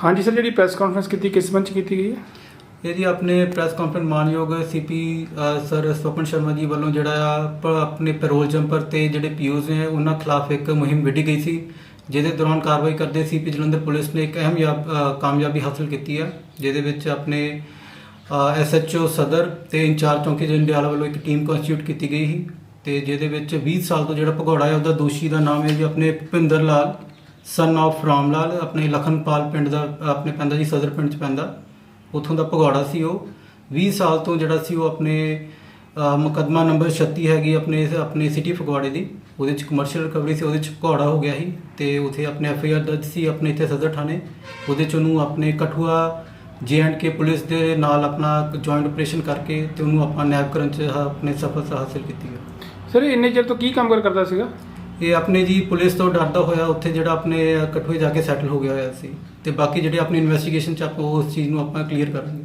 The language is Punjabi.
ਹਾਂਜੀ ਸਰ ਜਿਹੜੀ ਪ੍ਰੈਸ ਕਾਨਫਰੰਸ ਕੀਤੀ ਕਿਸ 'ਚ ਕੀਤੀ ਗਈ ਹੈ? ਇਹ ਜੀ ਆਪਣੇ ਪ੍ਰੈਸ ਕਾਨਫਰੰਸ ਮਾਨਯੋਗ ਸੀਪੀ ਸਰ ਸਵਪਨ ਸ਼ਰਮਾ ਜੀ ਵੱਲੋਂ ਜਿਹੜਾ ਆ ਪ- ਆਪਣੇ ਪੈਰੋਲ ਜੰਪਰ ਤੇ ਜਿਹੜੇ ਪੀਓਜ਼ ਨੇ ਉਹਨਾਂ ਖਿਲਾਫ ਇੱਕ ਮੁਹਿੰਮ ਵਿੱਢੀ ਗਈ ਸੀ ਜਿਹਦੇ ਦੌਰਾਨ ਕਾਰਵਾਈ ਕਰਦੇ ਸੀਪੀ ਜਲੰਧਰ ਪੁਲਿਸ ਨੇ ਇੱਕ ਅਹਿਮ ਯਾ ਅ, ਕਾਮਯਾਬੀ ਹਾਸਲ ਕੀਤੀ ਆ ਜਿਹਦੇ ਵਿੱਚ ਆਪਣੇ ਐਸਐਚਓ ਸਦਰ ਤੇ ਇੰਚਾਰਜ ਚੌਂਕੀ ਜੰਡਿਆਲਾ ਵੱਲੋਂ ਇੱਕ ਟੀਮ ਕਨਸਟੀਟਿਊਟ ਕੀਤੀ ਗਈ ਸੀ ਤੇ ਜਿਹਦੇ ਵਿੱਚ 20 ਸਾਲ ਤੋਂ ਜਿਹੜਾ ਭਗੌੜਾ ਹੈ ਉਹਦਾ ਦੋਸ਼ੀ ਦਾ ਨਾਮ ਹੈ ਜੀ ਆਪਣੇ ਭੁਪਿੰਦਰ ਲਾਲ। ਸਨ of ਰਾਮ ਲਾਲ ਆਪਣੇ ਲਖਨਪਾਲ ਪਿੰਡ ਦਾ ਆਪਣੇ ਪੈਂਦਾ ਜੀ ਸਦਰ ਪਿੰਡ ਚ ਪੈਂਦਾ। ਉਥੋਂ ਦਾ ਭਗੌੜਾ ਸੀ ਉਹ। 20 ਸਾਲ ਤੋਂ ਜਿਹੜਾ ਸੀ ਉਹ ਆਪਣੇ ਅ, ਮੁਕੱਦਮਾ ਨੰਬਰ 36 ਹੈਗੀ ਆਪਣੇ ਆਪਣੇ ਸਿਟੀ ਫਗਵਾੜੇ ਦੀ। ਉਹਦੇ ਚ ਕਮਰਸ਼ੀਅਲ ਰਿਕਵਰੀ ਸੀ ਉਹਦੇ ਚ ਭਗੌੜਾ ਹੋ ਗਿਆ ਸੀ। ਤੇ ਉਥੇ ਆਪਣੇ ਐਫ ਆਈ ਆਰ ਦਰਜ ਸੀ ਆਪਣੇ ਇੱਥੇ ਸਦਰ ਥਾਣੇ। ਉਹਦੇ ਚ ਉਹਨੂੰ ਆਪਣੇ ਕਠੂਆ ਜੇ ਐਂਡ ਕੇ ਪੁਲਿਸ ਦੇ ਨਾਲ ਆਪਣਾ ਜੁਆਇੰਟ ਆਪਰੇਸ਼ਨ ਕਰਕੇ ਤੇ ਉਹਨੂੰ ਆਪਾਂ ਨੈਬ ਕਰਨ ਚ ਆਪਣੇ ਸਫਲਤਾ ਹਾਸਲ ਕੀਤੀ ਹੈ। ਸਰ ਇੰਨੇ ਚਿਰ ਤੋਂ ਕੀ ਕੰਮ ਕਰ ਕਰਦਾ ਸੀਗਾ? ਇਹ ਆਪਣੇ ਜੀ ਪੁਲਿਸ ਤੋਂ ਡਰਦਾ ਹੋਇਆ ਉੱਥੇ ਜਿਹੜਾ ਆਪਣੇ ਕਠੂਏ ਜਾ ਕੇ ਸੈਟਲ ਹੋ ਗਿਆ ਹੋਇਆ ਸੀ। ਤੇ ਬਾਕੀ ਜਿਹੜੇ ਆਪਣੀ ਇਨਵੈਸਟੀਗੇਸ਼ਨ ਚ ਆਪਾਂ ਉਸ ਚੀਜ਼ ਨੂੰ ਆਪਾਂ ਕਲੀਅਰ ਕਰਾਂਗੇ।